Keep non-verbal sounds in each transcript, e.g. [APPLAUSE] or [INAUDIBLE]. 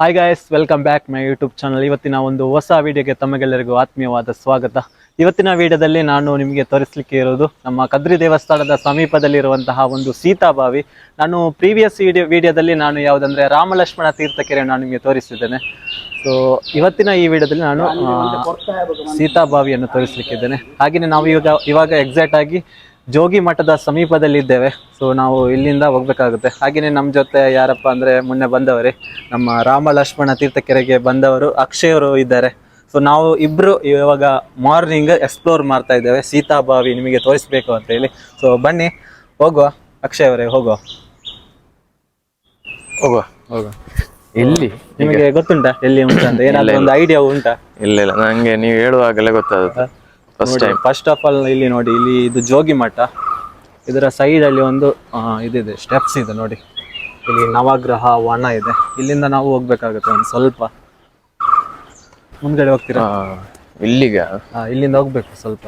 Hi guys welcome back my YouTube channel ಇವತ್ತಿನ ಒಂದು ಹೊಸ ವಿಡಿಯೋಗೆ ತಮಗೆಲ್ಲರಿಗೂ ಆತ್ಮೀಯವಾದ ಸ್ವಾಗತ. ಇವತ್ತಿನ ವಿಡಿಯೋದಲ್ಲಿ ನಾನು ನಿಮಗೆ ತೋರಿಸಲಿಕ್ಕೆ ಇರೋದು ನಮ್ಮ ಕದ್ರಿ ದೇವಸ್ಥಾನದ ಸಮೀಪದಲ್ಲಿರುವಂತಹ ಒಂದು ಸೀತಾಬಾವಿ. ನಾನು ಪ್ರೀವಿಯಸ್ ವಿಡಿಯೋ, ವಿಡಿಯೋದಲ್ಲಿ ನಾನು ಯಾವುದಂದ್ರೆ ರಾಮಲಕ್ಷ್ಮಣ ತೀರ್ಥಕೆರೆ ನಾನು ನಿಮಗೆ ತೋರಿಸಿದ್ದೇನೆ. ಸೊ ಇವತ್ತಿನ ಈ ವಿಡಿಯೋದಲ್ಲಿ ನಾನು ಸೀತಾಬಾವಿಯನ್ನು ತೋರಿಸಲಿಕ್ಕಿದ್ದೇನೆ. ಹಾಗೆಯೇ ನಾವು ಇವಾಗ ಇವಾಗ ಎಕ್ಸಾಕ್ಟ್ ಆಗಿ ಜೋಗಿ ಮಠದ ಸಮೀಪದಲ್ಲಿ ಇದ್ದೇವೆ ಸೊ ನಾವು ಇಲ್ಲಿಂದ ಹೋಗ್ಬೇಕಾಗುತ್ತೆ. ಹಾಗೆಯೇ ನಮ್ಮ ಜೊತೆ ಯಾರಪ್ಪ ಅಂದ್ರೆ ಮೊನ್ನೆ ಬಂದವರೇ. ನಮ್ಮ ರಾಮ ಲಕ್ಷ್ಮಣ ತೀರ್ಥಕೆರೆಗೆ ಬಂದವರು ಅಕ್ಷಯವರು ಇದ್ದಾರೆ. ಸೊ ನಾವು ಇಬ್ರು ಇವಾಗ ಮಾರ್ನಿಂಗ್ ಎಕ್ಸ್ಪ್ಲೋರ್ ಮಾಡ್ತಾ ಇದ್ದೇವೆ. ಸೀತಾಬಾವಿ ನಿಮಗೆ ತೋರಿಸ್ಬೇಕು ಅಂತ ಹೇಳಿ. ಸೊ ಬನ್ನಿ. ಹೋಗುವ. ಅಕ್ಷಯ್ ಅವರೇ ಹೋಗುವ. ಹೋಗುವ ಹೋಗುವ. ಎಲ್ಲಿ? ನಿಮಗೆ ಗೊತ್ತುಂಟಾ ಎಲ್ಲಿ ಉಂಟು ಅಂತ? ಏನಾದ್ರು ಒಂದು ಐಡಿಯಾ ಉಂಟಾ? ಇಲ್ಲ ಇಲ್ಲ. ನಂಗೆ ನೀವು ಹೇಳುವಾಗಲೇ ಗೊತ್ತಾಗುತ್ತೆ. First time first of all ಇಲ್ಲಿ ನೋಡಿ ಇಲ್ಲಿ ಇದು ಜೋಗಿ ಮಠ. ಇದರ ಸೈಡ್ ಅಲ್ಲಿ ಒಂದು ಆ, ಇದಿದೆ ಸ್ಟೆಪ್ಸ್ ಇದೆ ನೋಡಿ. ಇಲ್ಲಿ ನವಗ್ರಹ ವನ ಇದೆ. ಇಲ್ಲಿಂದ ನಾವು ಹೋಗ್ಬೇಕಾಗುತ್ತೆ ಒಂದು ಸ್ವಲ್ಪ. ಮುಂದ್ಗಡೆ ಹೋಗ್ತೀರಾ? ಇಲ್ಲಿಗೆ? ಆ, ಇಲ್ಲಿಂದ ಹೋಗ್ಬೇಕು ಸ್ವಲ್ಪ.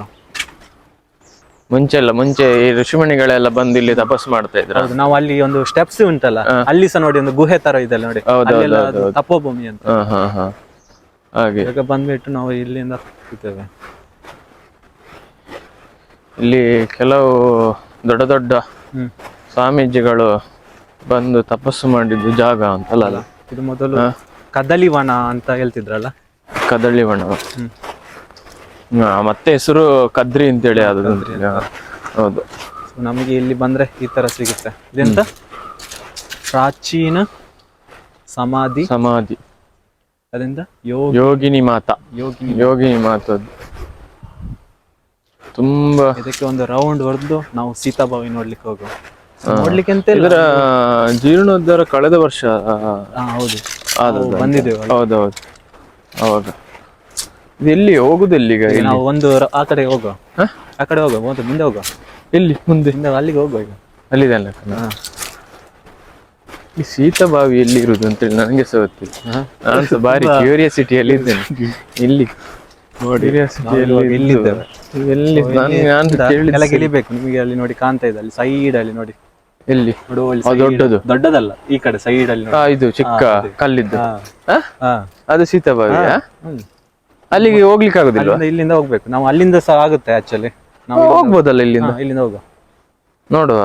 ಮುಂಚೆ ಎಲ್ಲ ಮುಂಚೆ ಈ ಋಷಿಮಣಿಗಳೆಲ್ಲ ಬಂದು ಇಲ್ಲಿ ತಪಸ್ಸು ಮಾಡ್ತಾ ಇದ್ರ? ಹೌದು ನಾವು ಅಲ್ಲಿ ಒಂದು ಸ್ಟೆಪ್ಸ್ ಉಂಟಲ್ಲ ಅಲ್ಲಿ ಸಹ ನೋಡಿ ಒಂದು ಗುಹೆ ತರ ಇದೆ ನೋಡಿ. ಹೌದು, ಅಲ್ಲೆಲ್ಲ ಅದು ತಪೋಭೂಮಿ ಅಂತ. ಹಾಗೆ. ಇವಾಗ ಬಂದ್ಬಿಟ್ಟು ನಾವು ಇಲ್ಲಿಂದ ಹೋಗ್ತೇವೆ ಇಲ್ಲಿ ಕೆಲವು ದೊಡ್ಡ ದೊಡ್ಡ ಸ್ವಾಮೀಜಿಗಳು ಬಂದು ತಪಸ್ಸು ಮಾಡಿದ್ದು ಜಾಗ ಅಂತಲ್ಲ ಇದು ಮೊದಲು ಕದಳಿವನ ಅಂತ ಹೇಳ್ತಿದ್ರಲ್ಲ? ಕದಳಿವನ ಮತ್ತೆ ಹೆಸರು ಕದ್ರಿ ಅಂತೇಳಿ ಅದು. ಹೌದು. ನಮಗೆ ಇಲ್ಲಿ ಬಂದ್ರೆ ಈ ತರ ಸಿಗುತ್ತೆ. ಇದೆಂತ? ಪ್ರಾಚೀನ ಸಮಾಧಿ. ಸಮಾಧಿ. ಅದರಿಂದ ಯೋಗ. ಯೋಗಿನಿ ಮಾತಾ. ಯೋಗಿ ಯೋಗಿನಿ ಮಾತದ್ದು. ತುಂಬಾ. ಇದಕ್ಕೆ ಒಂದು ರೌಂಡ್ ಹೊಡೆದು ನಾವು ಸೀತಾಬಾವಿ ನೋಡ್ಲಿಕ್ಕೆ ಹೋಗುವ. ನೋಡ್ಲಿಕ್ಕೆ ಅಂತ ಇದರ ಜೀರ್ಣೋದ್ಧಾರ ಕಳೆದ ವರ್ಷ ಹೌದು. ಬಂದಿದ್ದೇವೆ. ಹೌದೌದು ಇದು ಎಲ್ಲಿ ಹೋಗುದಿಲ್ಲ ಈಗ ನಾವು ಒಂದು ಆ ಕಡೆ ಹೋಗುವ. ಆ ಕಡೆ ಹೋಗುವ ಮುಂದೆ ಹೋಗುವ. ಎಲ್ಲಿ ಮುಂದೆ? ಅಲ್ಲಿಗೆ ಹೋಗುವ ಈಗ. ಅಲ್ಲಿದೆ ಅಲ್ಲ. ಈ ಸೀತಾಬಾವಿ ಎಲ್ಲಿ ಇರುದು ಅಂತೇಳಿ ನನಗೆ ಸಹ ಗೊತ್ತಿಲ್ಲ. ನಾನು ಸಹ ಬಾರಿ ಕ್ಯೂರಿಯಾಸಿಟಿಯಲ್ಲಿ ಇದ್ದೇನೆ. [LAUGHS] ಇಲ್ಲಿ. ಇವಾಗ ಎಲ್ಲಿದ್ದೇವೆ? ಎಲ್ಲಿ ನಾನು ನಿಮಗೆ ಅಲ್ಲಿ ನೋಡಿ ಕಾಣ್ತಾ ಇದೆ ಅಲ್ಲಿ ಸೈಡ್ ಅಲ್ಲಿ ನೋಡಿ. ಎಲ್ಲಿ? ನೋಡು ದೊಡ್ಡದು. ದೊಡ್ಡದಲ್ಲ ಈ ಕಡೆ ಸೈಡ್ ಅಲ್ಲಿ ನೋಡಿ. ಇದು ಚಿಕ್ಕ ಕಲ್ಲಿದ್ದು? ಅದು ಸೀತಾಬಾವಿ. ಅಲ್ಲಿಗೆ ಹೋಗ್ಲಿಕ್ಕೆ ಆಗುದಿಲ್ಲ ಇಲ್ಲಿಂದ ಹೋಗ್ಬೇಕು. ನಾವು ಅಲ್ಲಿಂದ ಸಹ ಆಗುತ್ತೆ ಆಕ್ಚುಲಿ ನಾವು ಹೋಗ್ಬೋದಲ್ಲ ಇಲ್ಲಿಂದ? ಇಲ್ಲಿಂದ ಹೋಗುವ. ನೋಡುವ.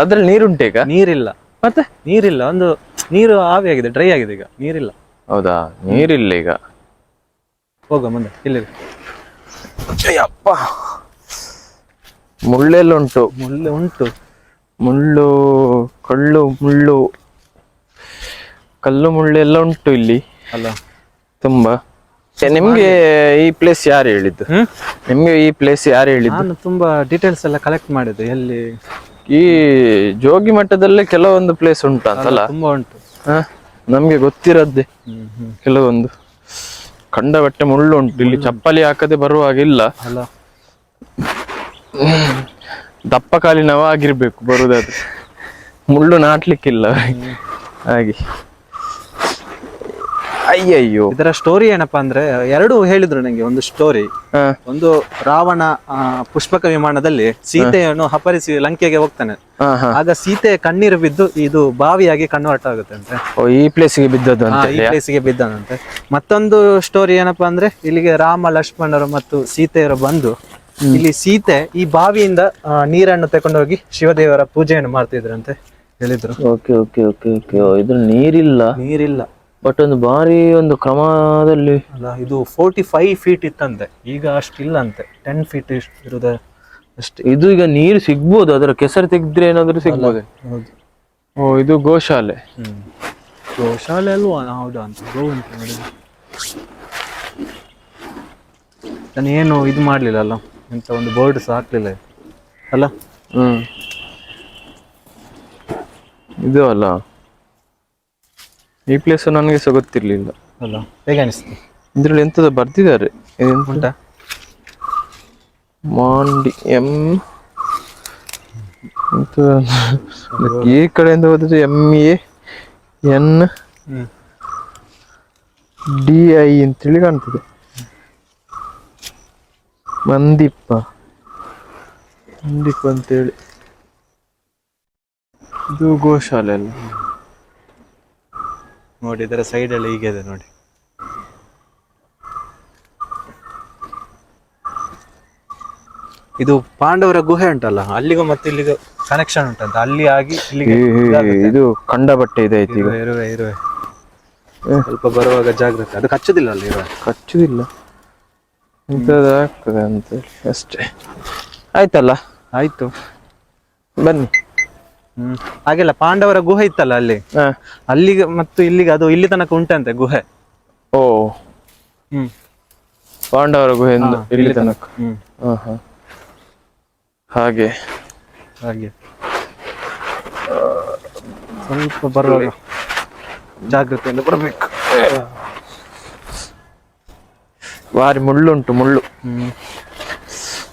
ಅದ್ರಲ್ಲಿ ನೀರುಂಟೆ ಈಗ? ನೀರಿಲ್ಲ. ಮತ್ತೆ? ನೀರಿಲ್ಲ ಒಂದು ನೀರು ಆವಿ ಆಗಿದೆ ಡ್ರೈ ಆಗಿದೆ ಈಗ. ನೀರಿಲ್ಲ. ಹೌದಾ? ನೀರಿಲ್ಲ ಈಗ. ಹೋಗುವ ಮುಂದೆ ಇಲ್ಲಿ ಅಯ್ಯಪ್ಪ. ಮುಳ್ಳೆಲ್ಲ ಉಂಟು ಮುಳ್ಳು ಉಂಟು. ಮುಳ್ಳು ಕಳ್ಳು ಮುಳ್ಳು. ಕಲ್ಲು ಮುಳ್ಳು ಎಲ್ಲ ಉಂಟು ಇಲ್ಲಿ. ಅಲ್ಲ. ತುಂಬಾ. ನಿಮ್ಗೆ ಈ ಪ್ಲೇಸ್ ಯಾರು ಹೇಳಿದ್ದು? ನಿಮ್ಗೆ ಈ ಪ್ಲೇಸ್ ಯಾರು ಹೇಳಿದ್ದು? ನಾನು ತುಂಬಾ ಡೀಟೇಲ್ಸ್ ಎಲ್ಲ ಕಲೆಕ್ಟ್ ಮಾಡಿದ್ದು ಎಲ್ಲಿ? ಈ ಜೋಗಿ ಮಠದಲ್ಲೇ ಕೆಲವೊಂದು ಪ್ಲೇಸ್ ಉಂಟು ಅಂತಲ್ಲ? ತುಂಬಾ ಉಂಟು. ಹ? ನಮ್ಗೆ ಗೊತ್ತಿರದ್ದೇ. ಕೆಲವೊಂದು. ಕಂಡ ಬಟ್ಟೆ ಮುಳ್ಳು ಉಂಟು ಇಲ್ಲಿ ಚಪ್ಪಲಿ ಹಾಕದೆ ಬರುವಾಗಿಲ್ಲ ದಪ್ಪ ಕಾಲಿನವಾಗಿರ್ಬೇಕು ಬರುದಾದ್ರೆ. ಮುಳ್ಳು ನಾಟ್ಲಿಕ್ಕಿಲ್ಲ. ಹಾಗೆ. ಅಯ್ಯಯ್ಯೋ. ಇದರ ಸ್ಟೋರಿ ಏನಪ್ಪಾ ಅಂದ್ರೆ ಎರಡು ಹೇಳಿದ್ರು ನಂಗೆ ಒಂದು ಸ್ಟೋರಿ ಒಂದು ರಾವಣ ಪುಷ್ಪಕ ವಿಮಾನದಲ್ಲಿ ಸೀತೆಯನ್ನು ಅಪರಿಸಿ ಲಂಕೆಗೆ ಹೋಗ್ತಾನೆ. ಆಗ ಸೀತೆ ಕಣ್ಣೀರು ಬಿದ್ದು ಇದು ಬಾವಿಯಾಗಿ ಕನ್ವರ್ಟ್ ಆಗುತ್ತೆ ಅಂತೆ. ಓ ಈ ಪ್ಲೇಸ್ಗೆ ಬಿದ್ದದ್ದು ಈ ಪ್ಲೇಸ್ಗೆ ಬಿದ್ದನಂತೆ. ಮತ್ತೊಂದು ಸ್ಟೋರಿ ಏನಪ್ಪಾ ಅಂದ್ರೆ ಇಲ್ಲಿಗೆ ರಾಮ ಲಕ್ಷ್ಮಣರು ಮತ್ತು ಸೀತೆಯರು ಬಂದು ಇಲ್ಲಿ ಸೀತೆ ಈ ಬಾವಿಯಿಂದ ನೀರನ್ನು ತಗೊಂಡೋಗಿ ಶಿವದೇವರ ಪೂಜೆಯನ್ನು ಮಾಡ್ತಿದ್ರಂತೆ ಹೇಳಿದ್ರು. Okay okay okay okay. ಇದ್ರ ನೀರಿಲ್ಲ. ನೀರಿಲ್ಲ. ಬಟ್ ಒಂದು ಭಾರಿ ಒಂದು ಕ್ರಮದಲ್ಲಿ ಅಲ್ಲ ಇದು ಫೋರ್ಟಿ ಫೈವ್ ಫೀಟ್ ಇತ್ತಂತೆ. ಈಗ ಅಷ್ಟಿಲ್ಲ ಅಂತೆ ಟೆನ್ ಫೀಟ್ ಇರುದ ಅಷ್ಟೇ. ಇದು ಈಗ ನೀರು ಸಿಗ್ಬೋದು ಅದರ ಕೆಸರು ತೆಗೆದ್ರೆ ಏನಾದರೂ ಸಿಗ್ಬೋದು. ಹೌದು. ಓ ಇದು ಗೋಶಾಲೆ. ಗೋಶಾಲೆ ಅಲ್ವಾ? ಹೌದಾ ಅಂತ ಗೋ ಅಂತ ನಾನು ಏನು ಇದು ಮಾಡಲಿಲ್ಲ ಅಲ್ಲ ಎಂತ ಒಂದು ಬೋರ್ಡ್ ಸಹ ಹಾಕ್ಲಿಲ್ಲ. ಅಲ್ಲ? ಹ್ಮ್. ಇದು ಅಲ್ಲ? ಈ ಪ್ಲೇಸ್ ನನಗೆ ಸಹ ಗೊತ್ತಿರ್ಲಿಲ್ಲ ಅಲ್ಲ ಹೇಗೆ ಅನಿಸ್ತು? ಇದ್ರಲ್ಲಿ ಎಂತದ ಬರ್ದಿದ್ದಾರೆ. ಉಂಟಾ? ಮಾಂಡಿ ಎಂ. ಈ ಕಡೆಯಿಂದ ಹೋದ್ರೆ M A N D I ಅಂತೇಳಿ ಕಾಣ್ತದೆ. ಮಂದಿಪ್ಪ ಮಂದಿಪ್ಪ ಅಂತೇಳಿ. ಇದು ಗೋಶಾಲೆ ಅಲ್ಲ. ನೋಡಿ ಇದರ ಸೈಡ್ ಅಲ್ಲಿ ಹೀಗೆ ಇದೆ ನೋಡಿ. ಇದು ಪಾಂಡವರ ಗುಹೆ ಉಂಟಲ್ಲ ಅಲ್ಲಿಗೂ ಮತ್ತೆ ಇಲ್ಲಿಗೂ ಕನೆಕ್ಷನ್ ಉಂಟಂತ. ಅಲ್ಲಿ ಆಗಿ ಇಲ್ಲಿಗೆ. ಇದು ಕಂಡ ಬಟ್ಟೆ ಇದೆ ಇರುವೆ ಇರುವೆ ಸ್ವಲ್ಪ ಬರುವಾಗ ಜಾಗ್ರತೆ. ಅದು ಕಚ್ಚುದಿಲ್ಲ ಅಲ್ಲಿ ಇರುವೆ? ಕಚ್ಚುದಿಲ್ಲ. ಆಗ್ತದೆ ಅಂತ ಅಷ್ಟೇ. ಆಯ್ತಲ್ಲ? ಆಯ್ತು. ಬನ್ನಿ. ಹ್ಮ್. ಹಾಗೆಲ್ಲ ಪಾಂಡವರ ಗುಹೆ ಇತ್ತಲ್ಲ ಅಲ್ಲಿ? ಹಾ. ಅಲ್ಲಿಗೆ ಮತ್ತು ಇಲ್ಲಿಗೆ ಅದು ಇಲ್ಲಿ ತನಕ ಉಂಟಂತೆ ಗುಹೆ. ಓ. ಹ್ಮ್. ಪಾಂಡವರ ಗುಹೆಯಿಂದ ಇಲ್ಲಿ ತನಕ. ಹ್ಮ್. ಹಾ ಹಾ. ಹಾಗೆ. ಹಾಗೆ. ಸ್ವಲ್ಪ ಬರುವಾಗ ಜಾಗ್ರತೆಯಿಂದ ಬರಬೇಕು. ಭಾರಿ ಮುಳ್ಳುಂಟು ಮುಳ್ಳು. ಹ್ಮ್.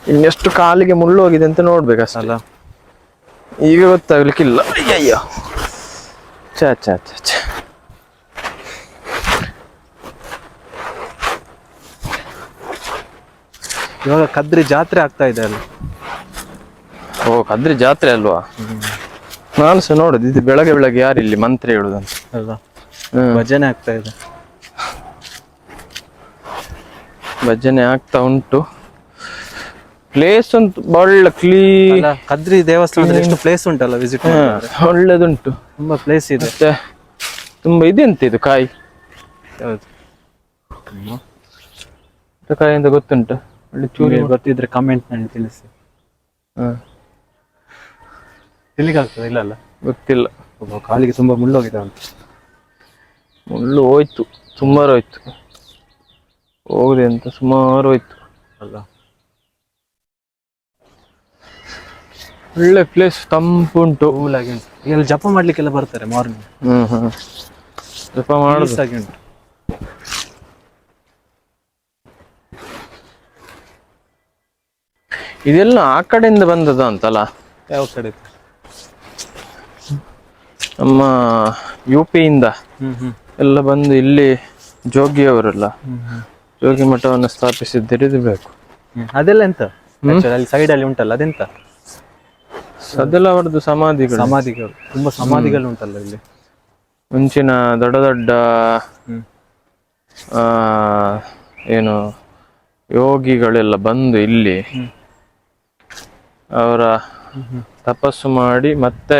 ಇನ್ನೆಷ್ಟು ಕಾಲಿಗೆ ಮುಳ್ಳು ಹೋಗಿದೆ ಅಂತ ನೋಡ್ಬೇಕಷ್ಟಲ್ಲ ಅಲ್ಲ. ಈಗ ಗೊತ್ತಾಗ್ಲಿಕ್ಕಿಲ್ಲ. ಅಯ್ಯಯ್ಯೋ. ಚಾ ಚಾ ಇವಾಗ ಕದ್ರಿ ಜಾತ್ರೆ ಆಗ್ತಾ ಇದೆ ಅಲ್ಲಿ ಓ ಕದ್ರಿ ಜಾತ್ರೆ ಅಲ್ವಾ? ನಾನು ಸಹ ನೋಡುದು ಇದು ಬೆಳಗ್ಗೆ ಬೆಳಗ್ಗೆ ಯಾರು ಇಲ್ಲಿ ಮಂತ್ರಿ ಹೇಳುದಂತ. ಅಲ್ವಾ? ಹ್ಮ್. ಭಜನೆ ಆಗ್ತಾ ಇದೆ. ಭಜನೆ ಆಗ್ತಾ ಉಂಟು. ಪ್ಲೇಸ್ ಅಂತ ಬಹಳ ಕ್ಲೀನ್ ಅಲ್ಲ ಕದ್ರಿ ದೇವಸ್ಥಾನದಲ್ಲಿ ಎಷ್ಟು ಪ್ಲೇಸ್ ಉಂಟಲ್ಲ ವಿಸಿಟ್ ಒಳ್ಳೇದುಂಟು. ತುಂಬಾ ಪ್ಲೇಸ್ ಇದೆ. ತುಂಬಾ ಇದೆ ಅಂತ ಇದು ಕಾಯಿ? ಹೌದು ಎಂತ ಕಾಯಿ ಅಂತ ಗೊತ್ತುಂಟು? ಒಳ್ಳೆ ಚೂರಿ ಬರ್ತಿದ್ರೆ ಗೊತ್ತಿದ್ರೆ ಕಮೆಂಟ್ನಲ್ಲಿ ತಿಳಿಸಿ. ಹಾ. ತಿಳಿಗಾಗ್ತದೆ ಇಲ್ಲ ಅಲ್ಲ? ಗೊತ್ತಿಲ್ಲ. ಒಬ್ಬ ಕಾಲಿಗೆ ತುಂಬಾ ಮುಳ್ಳೋಗಿದೆ ಅಂತ. ಮುಳ್ಳು ಹೋಯ್ತು ಸುಮಾರು ಹೋಯ್ತು. ಹೋಗಿದೆ ಅಂತ ಸುಮಾರು ಹೋಯ್ತು. ಅಲ್ಲ. ಒಳ್ಳೆ ಪ್ಲೇಸ್ ತಂಪುಂಟು ಕೂಲ್ ಆಗಿ ಉಂಟು. ಇಲ್ಲಿ ಜಪ ಮಾಡ್ಲಿಕ್ಕೆಲ್ಲ ಬರ್ತಾರೆ ಮಾರ್ನಿಂಗ್ ಹ್ಮ್ ಹ್ಮ್. ಜಪ ಮಾಡುದು. ಆಗಿ ಉಂಟು. ಇದೆಲ್ಲ ಆ ಕಡೆಯಿಂದ ಬಂದದ ಅಂತಲ್ಲ? ಯಾವ ಕಡೆ? ನಮ್ಮ ಯು ಪಿಯಿಂದ ಹ್ಮ್ ಹ್ಮ್. ಎಲ್ಲ ಬಂದು ಇಲ್ಲಿ ಜೋಗಿಯವರೆಲ್ಲ ಜೋಗಿ ಮಠವನ್ನು ಸ್ಥಾಪಿಸಿದ್ದರೆ ಬೇಕು. ಹ್ಮ್. ಅದೆಲ್ಲ ಎಂತ? ಅಲ್ಲಿ ಸೈಡ್ ಅಲ್ಲಿ ಉಂಟಲ್ಲ ಅದೆಂತ? ಅದೆಲ್ಲ ಅವರದ್ದು ಸಮಾಧಿಗಳು. ಸಮಾಧಿಗಳು. ತುಂಬಾ ಸಮಾಧಿಗಳು ಉಂಟಲ್ಲ ಇಲ್ಲಿ. ಮುಂಚಿನ ದೊಡ್ಡ ದೊಡ್ಡ ಆ ಏನು ಯೋಗಿಗಳೆಲ್ಲ ಬಂದು ಇಲ್ಲಿ ಅವರ ತಪಸ್ಸು ಮಾಡಿ ಮತ್ತೆ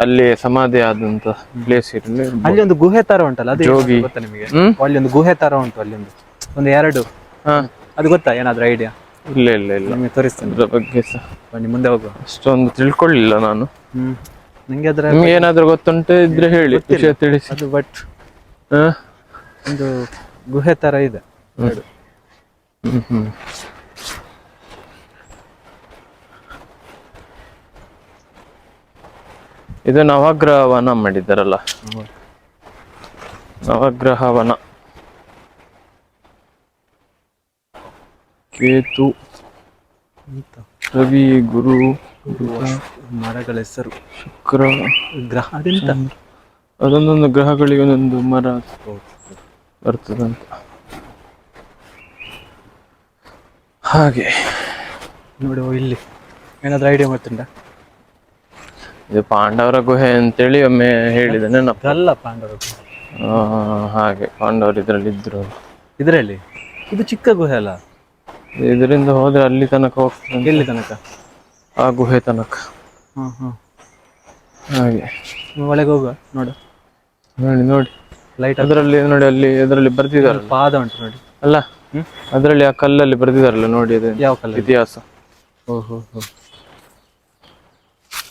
ಅಲ್ಲಿ ಸಮಾಧಿ ಆದಂತ ಪ್ಲೇಸ್ ಇರಲಿ. ಅಲ್ಲಿ ಒಂದು ಗುಹೆ ತರ ಉಂಟಲ್ಲ? ಅದು ಯೋಗಿ ಗೊತ್ತಾ ನಿಮಗೆ? ಹ್ಮ್? ಅಲ್ಲಿ ಒಂದು ಗುಹೆ ತರ ಉಂಟು ಅಲ್ಲಿ ಒಂದು ಒಂದು ಎರಡು. ಹಾ. ಅದು ಗೊತ್ತಾ? ಏನಾದ್ರೂ ಐಡಿಯಾ ಇಲ್ಲ ಇಲ್ಲ ಇಲ್ಲ. ನಿಮಗೆ ತೋರಿಸ್ತೇನೆ. ಅದ್ರ ಬಗ್ಗೆ ಸಹ. ಬನ್ನಿ ಮುಂದೆ ಹೋಗುವ. ಅಷ್ಟೊಂದು ತಿಳ್ಕೊಳ್ಳಿಲ್ಲ ನಾನು. ಹ್ಮ್. ನಿಂಗೆ ಅದರ ನಿಮ್ಗೆ ಏನಾದ್ರು ಗೊತ್ತುಂಟು ಇದ್ರೆ ಹೇಳಿ ವಿಷಯ ತಿಳಿಸಿ. ಅದು ಬಟ್ ಹಾ? ಒಂದು ಗುಹೆ ತರ ಇದೆ. ಎರಡು. ಹ್ಮ್ ಹ್ಮ್. ಇದು ನವಗ್ರಹ ವನ ಮಾಡಿದ್ದಾರಲ್ಲ. ಹ್ಮ್. ನವಗ್ರಹ ವನ ಕೇತು? ರವಿ ಗುರು ಮರಗಳ ಹೆಸರು. ಶುಕ್ರ ಗ್ರಹ. ಅದೆಂತ? ಅದೊಂದೊಂದು ಗ್ರಹಗಳಿಗೆ ಒಂದೊಂದು ಮರ ಬರ್ತದಂತ. ಹಾಗೆ. ನೋಡಿ ಇಲ್ಲಿ. ಏನಾದ್ರೂ ಐಡಿಯಾ ಮಾಡ್ತಿಂಡ ಇದು ಪಾಂಡವರ ಗುಹೆ ಅಂತೇಳಿ ಒಮ್ಮೆ ಹೇಳಿದ ನೆನಪು. ಅಲ್ಲ ಪಾಂಡವರ ಆ, ಹಾಗೆ. ಪಾಂಡವರು ಇದ್ರಲ್ಲಿ ಇದ್ರು ಇದರಲ್ಲಿ? ಇದು ಚಿಕ್ಕ ಗುಹೆ ಅಲ್ಲ? ಇದರಿಂದ ಹೋದ್ರೆ ಅಲ್ಲಿ ತನಕ ಹೋಗ್ತದೆ ಎಲ್ಲಿ ತನಕ? ಆ ಗುಹೆ ತನಕ. ಹ್ಮ್ ಹ್ಮ್ ಹಾಗೆ. ಒಳಗೆ ಹೋಗುವ ನೋಡು. ನೋಡಿ ನೋಡಿ. ಲೈಟ್ ಅದರಲ್ಲಿ ನೋಡಿ ಅಲ್ಲಿ ಅದರಲ್ಲಿ ಬರ್ತಿದ್ದಾರೆ ಪಾದ ಉಂಟು ನೋಡಿ. ಅಲ್ಲ? ಅದರಲ್ಲಿ ಆ ಕಲ್ಲಲ್ಲಿ ಬರ್ದಿದಾರಲ್ಲ ನೋಡಿ ಅದು. ಯಾವ ಕಲ್ಲ ಇತಿಹಾಸ. ಓಹೋ ಹೋ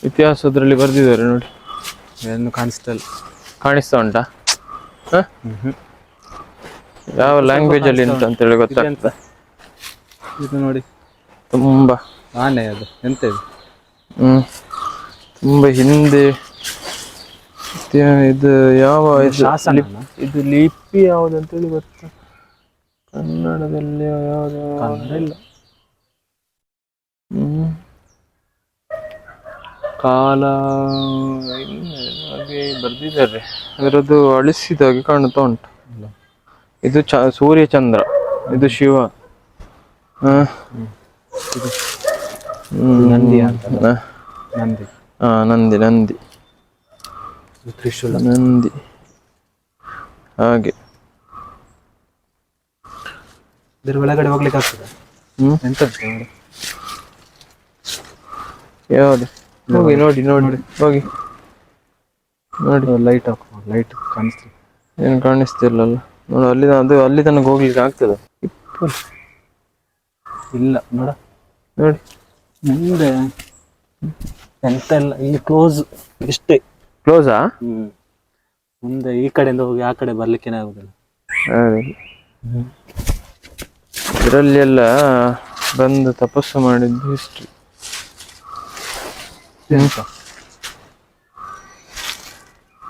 ಇತಿಹಾಸ ಅದರಲ್ಲಿ ಬರ್ದಿದ್ದಾರೆ ನೋಡಿ. ಏನು ಕಾಣಿಸ್ತಾ ಇಲ್ಲ. ಕಾಣಿಸ್ತಾ ಉಂಟಾ? ಹ? ಯಾವ ಲ್ಯಾಂಗ್ವೇಜ್ ಅಲ್ಲಿ ಉಂಟು. ಅಂತೇಳಿ ಗೊತ್ತಾಗ್ತದೆ ಇದು ನೋಡಿ. ತುಂಬಾ. ಆನೆ ಅದು. ಎಂತ ಇದು? ಹ್ಮ್. ತುಂಬಾ ಹಿಂದೆ. ಇದು ಯಾವ ಇದು ಶಾಸನ ಲಿಪ್- ಇದು ಲಿಪಿ ಯಾವ್ದು ಅಂತೇಳಿ ಗೊತ್ತಾ? ಕನ್ನಡದಲ್ಲಿ ಯಾವ್ದು? ಇಲ್ಲ. ಹ್ಮ್. ಕಾಲ ಹಾಗೆ ಬರ್ದಿದ್ದಾರೆ. ಅದರದ್ದು ಅಳಿಸಿದಾಗೆ ಕಾಣ್ತಾ ಉಂಟು. ಇದು ಚ ಸೂರ್ಯ ಚಂದ್ರ ಇದು ಶಿವ. ನಂದಿ ನಂದಿ. ಹಾ ನಂದಿ ನಂದಿ. ತ್ರಿಶೂಲ. ನಂದಿ. ಹಾಗೆ. ಇದ್ರ ಒಳಗಡೆ ಹೋಗ್ಲಿಕ್ಕೆ ಆಗ್ತದೆ? ಹ್ಮ್. ಎಂತ ಯಾವ್ದು? ಹೋಗಿ ನೋಡಿ ನೋಡಿ. ಹೋಗಿ. ನೋಡಿ. ಲೈಟ್ ಹಾಕುವ. ಲೈಟ್ ಕಾಣಿಸ್ತಿಲ್ಲ. ಏನು ಕಾಣಿಸ್ತಿಲ್ಲಲ್ಲ. ನೋಡಿ ಅಲ್ಲಿ ಅದು ಅಲ್ಲಿ ತನಕ ಹೋಗ್ಲಿಕ್ಕೆ ಆಗ್ತದೆ? ಇಲ್ಲ ನೋಡ. ನೋಡಿ. ಮುಂದೆ ಎಂತ ಇಲ್ಲ ಇಲ್ಲಿ ಕ್ಲೋಸ್ ಇಷ್ಟೇ ಕ್ಲೋಸಾ ಹ್ಮ್. ಮುಂದೆ ಈ ಕಡೆಯಿಂದ ಹೋಗಿ ಆ ಕಡೆ ಬರ್ಲಿಕ್ಕೆ ಆಗುದಿಲ್ಲ. ಇದರಲ್ಲಿ ಎಲ್ಲ ಬಂದು ತಪಸ್ಸು ಮಾಡಿದ್ದು ಇಷ್ಟ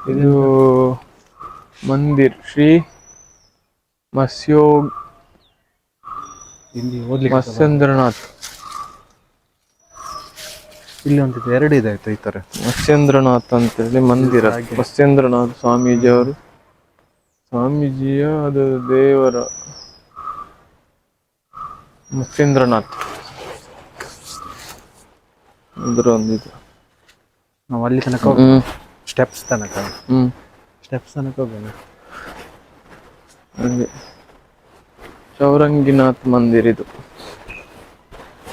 ಇದು ಮಂದಿರ್ ಶ್ರೀ ಮತ್ಸ್ಯೋ ಇಲ್ಲಿ ಓದ್ಲಿಕ್ಕೆ ಮತ್ಸ್ಯೇಂದ್ರನಾಥ್. ಇಲ್ಲಿ ಒಂದು ಎರಡು ಇದೆ ಆಯ್ತು ಈ ತರ ಮತ್ಸ್ಯೇಂದ್ರನಾಥ್ ಅಂತೇಳಿ ಮಂದಿರ. ಮತ್ಸ್ಯೇಂದ್ರನಾಥ್ ಸ್ವಾಮೀಜಿಯವರು. ಸ್ವಾಮೀಜಿಯ ಅದು ದೇವರ ಮತ್ಸ್ಯೇಂದ್ರನಾಥ್. ಅದರ ಒಂದಿದೆ ನಾವು ಅಲ್ಲಿ ತನಕ ಸ್ಟೆಪ್ಸ್ ತನಕ. ಹ್ಮ್. ಸ್ಟೆಪ್ಸ್ ತನಕ ಹೋಗೋಣ ಹಾಗೆ ಚೌರಂಗಿನಾಥ್ ಮಂದಿರ್ ಇದು.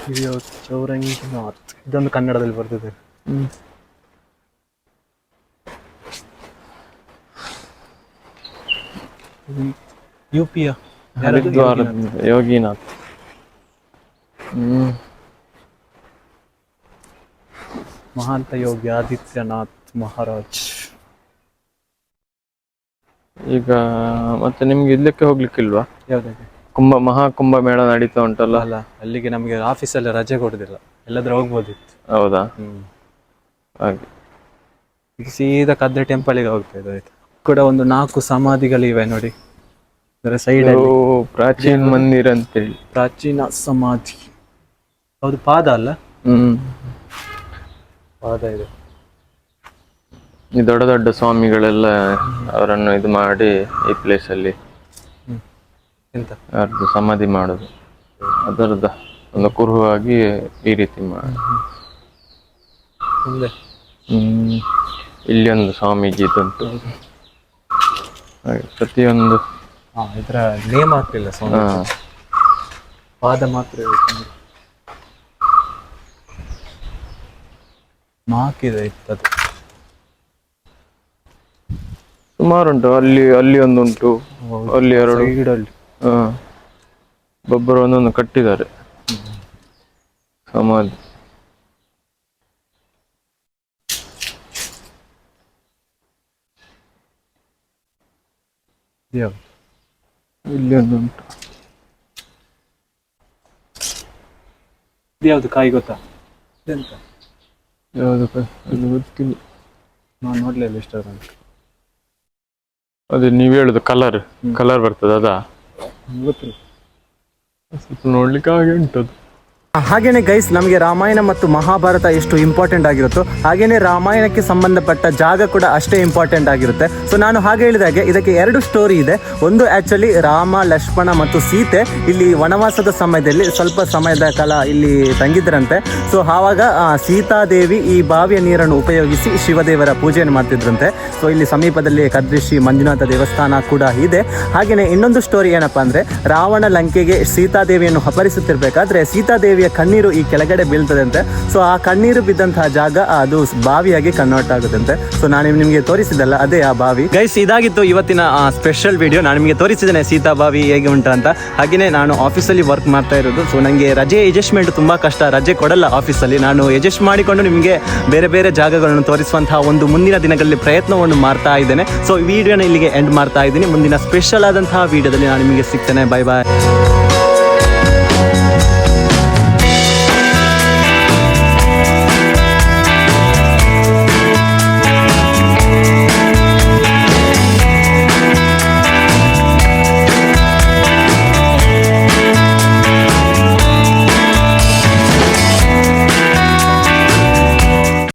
ಇದು ಚೌರಂಗಿನಾಥ್. ಇದೊಂದು ಕನ್ನಡದಲ್ಲಿ ಬರ್ತದೆ. ಹ್ಮ್. ಯು ಪಿಯ ಹರಿದ್ವಾರ ಯೋಗಿನಾಥ್. ಹ್ಮ್. ಮಹಾಂತ ಯೋಗಿ ಆದಿತ್ಯನಾಥ್ ಮಹಾರಾಜ್. ಈಗ ಮತ್ತೆ ನಿಮ್ಗೆ ಇಲ್ಲಕ್ಕೆ ಹೋಗ್ಲಿಕ್ಕಿಲ್ವಾ? ಯಾವ್ದಾಗೆ ಕುಂಭ ಮಹಾಕುಂಭ ಮೇಳ ನಡೀತಾ ಉಂಟಲ್ಲ? ಅಲ್ಲ ಅಲ್ಲಿಗೆ ನಮಗೆ ಆಫೀಸಲ್ಲಿ ರಜೆ ಕೊಡುದಿಲ್ಲ. ಎಲ್ಲಾದ್ರೂ ಹೋಗ್ಬೋದಿತ್ತು. ಹೌದಾ? ಹ್ಮ್. ಹಾಗೆ. ಇದು ಸೀದಾ ಕದ್ರೆ ಟೆಂಪಲ್ಗೆ ಹೋಗ್ತಾ ಇದೆ ಆಯ್ತು? ಕೂಡ ಒಂದು ನಾಲ್ಕು ಸಮಾಧಿಗಳಿವೆ ನೋಡಿ. ಇದರ ಸೈಡ್ ಇದು ಪ್ರಾಚೀನ ಮಂದಿರ ಅಂತೇಳಿ. ಪ್ರಾಚೀನ ಸಮಾಧಿ. ಹೌದು ಪಾದ ಅಲ್ಲ? ಹ್ಮ್. ಪಾದ ಇದೆ. ಈ ದೊಡ್ಡ ದೊಡ್ಡ ಸ್ವಾಮಿಗಳೆಲ್ಲ ಅವರನ್ನು ಇದು ಮಾಡಿ ಈ ಪ್ಲೇಸ್ ಅಲ್ಲಿ ಎಂತ? ಯಾರ್ದು ಸಮಾಧಿ ಮಾಡೋದು. ಅದರದ್ದು ಒಂದು ಕುರುವಾಗಿ ಈ ರೀತಿ ಮಾಡಿ. ಮುಂದೆ ಹ್ಮ್ ಇಲ್ಲಿ ಒಂದು ಸ್ವಾಮೀಜಿ ಇದ್ದಂತು ಹಾಗೆ ಪ್ರತಿಯೊಂದು. ಹಾ ಇದರ ನೇಮ್ ಹಾಕ್ಲಿಲ್ಲ ಸ್ವಾಮಿ ಹಾ. ಪಾದ ಮಾತ್ರ ಇದೆ. ಇತ್ತು ಇತ್ತದು ಸುಮಾರುಂಟು ಅಲ್ಲಿ ಅಲ್ಲಿ ಒಂದುಂಟು. ಅಲ್ಲಿ ಎರಡು. ಸೈಡಲ್ಲಿ ಹಾ ಒಬ್ಬರು ಒಂದೊಂದು ಕಟ್ಟಿದ್ದಾರೆ. ಸಮಾಧಿ. ಯಾವ್ದು ಇಲ್ಲಿ ಒಂದುಂಟು ಉಂಟು. ಯಾವ್ದು ಕಾಯಿ ಗೊತ್ತಾ? ಎಂತ ಯಾವುದು ಅದು ಗೊತ್ತಿಲ್ಲ. ನಾನು ನೋಡ್ಲಿಲ್ಲ ಇಷ್ಟ ಅದೇ ನೀವು ಹೇಳುದು ಕಲರ್ ಕಲರ್ ಬರ್ತದೆ ಅದಾ? ಗೊತ್ತಿಲ್ಲ. ಸ್ವಲ್ಪ ನೋಡ್ಲಿಕ್ಕೆ ಹಾಗೆ ಉಂಟು ಅದು ಹಾಗೇನೆ ಗೈಸ್, ನಮಗೆ ರಾಮಾಯಣ ಮತ್ತು ಮಹಾಭಾರತ ಎಷ್ಟು ಇಂಪಾರ್ಟೆಂಟ್ ಆಗಿರುತ್ತೋ, ಹಾಗೇನೆ ರಾಮಾಯಣಕ್ಕೆ ಸಂಬಂಧಪಟ್ಟ ಜಾಗ ಕೂಡ ಅಷ್ಟೇ ಇಂಪಾರ್ಟೆಂಟ್ ಆಗಿರುತ್ತೆ. ಸೊ ನಾನು ಹಾಗೆ ಹೇಳಿದಾಗೆ ಇದಕ್ಕೆ ಎರಡು ಸ್ಟೋರಿ ಇದೆ. ಒಂದು ಆಕ್ಚುಲಿ ರಾಮ, ಲಕ್ಷ್ಮಣ ಮತ್ತು ಸೀತೆ ಇಲ್ಲಿ ವನವಾಸದ ಸಮಯದಲ್ಲಿ ಸ್ವಲ್ಪ ಸಮಯದ ಕಾಲ ಇಲ್ಲಿ ತಂಗಿದ್ರಂತೆ. ಸೊ ಆವಾಗ ಸೀತಾದೇವಿ ಈ ಬಾವಿಯ ನೀರನ್ನು ಉಪಯೋಗಿಸಿ ಶಿವದೇವರ ಪೂಜೆಯನ್ನು ಮಾಡ್ತಿದ್ರಂತೆ. ಸೊ ಇಲ್ಲಿ ಸಮೀಪದಲ್ಲಿ ಕದ್ರಿಶ್ರೀ ಮಂಜುನಾಥ ದೇವಸ್ಥಾನ ಕೂಡ ಇದೆ. ಹಾಗೆಯೇ ಇನ್ನೊಂದು ಸ್ಟೋರಿ ಏನಪ್ಪಾ ಅಂದ್ರೆ, ರಾವಣ ಲಂಕೆಗೆ ಸೀತಾದೇವಿಯನ್ನು ಅಪಹರಿಸುತ್ತಿರ್ಬೇಕಾದ್ರೆ ಸೀತಾದೇವಿಯ ಕಣ್ಣೀರು ಈ ಕೆಳಗಡೆ ಬೀಳ್ತದಂತೆ. ಸೊ ಆ ಕಣ್ಣೀರು ಬಿದ್ದಂತಹ ಜಾಗ ಅದು ಬಾವಿಯಾಗಿ ಕನ್ವರ್ಟ್ ಆಗುತ್ತಂತೆ. ಸೊ ನಾನು ನಿಮಗೆ ತೋರಿಸಿದಲ್ಲ ಅದೇ ಆ ಬಾವಿ. ಗೈಸ್ ಇದಾಗಿತ್ತು ಇವತ್ತಿನ ಸ್ಪೆಷಲ್ ವಿಡಿಯೋ ನಾನು ನಿಮಗೆ ತೋರಿಸಿದ್ದೇನೆ, ಸೀತಾ ಬಾವಿ ಹೇಗೆ ಉಂಟು ಅಂತ. ಹಾಗೆಯೇ ನಾನು ಆಫೀಸಲ್ಲಿ ವರ್ಕ್ ಮಾಡ್ತಾ ಇರೋದು. ಸೊ ನನಗೆ ರಜೆ ಅಡ್ಜಸ್ಟ್ಮೆಂಟ್ ತುಂಬ ಕಷ್ಟ. ರಜೆ ಕೊಡಲ್ಲ ಆಫೀಸಲ್ಲಿ ನಾನು ಅಡ್ಜಸ್ಟ್ ಮಾಡಿಕೊಂಡು ನಿಮಗೆ ಬೇರೆ ಬೇರೆ ಜಾಗಗಳನ್ನು ತೋರಿಸುವಂತಹ ಒಂದು ಮುಂದಿನ ದಿನಗಳಲ್ಲಿ ಪ್ರಯತ್ನವನ್ನು ಮಾಡ್ತಾ ಇದ್ದೇನೆ. ಸೊ ವಿಡಿಯೋನ ಇಲ್ಲಿಗೆ ಎಂಡ್ ಮಾಡ್ತಾ ಇದ್ದೀನಿ. ಮುಂದಿನ ಸ್ಪೆಷಲ್ ಆದಂತಹ ವಿಡಿಯೋದಲ್ಲಿ ನಾನು ನಿಮಗೆ ಸಿಗ್ತೇನೆ. Bye bye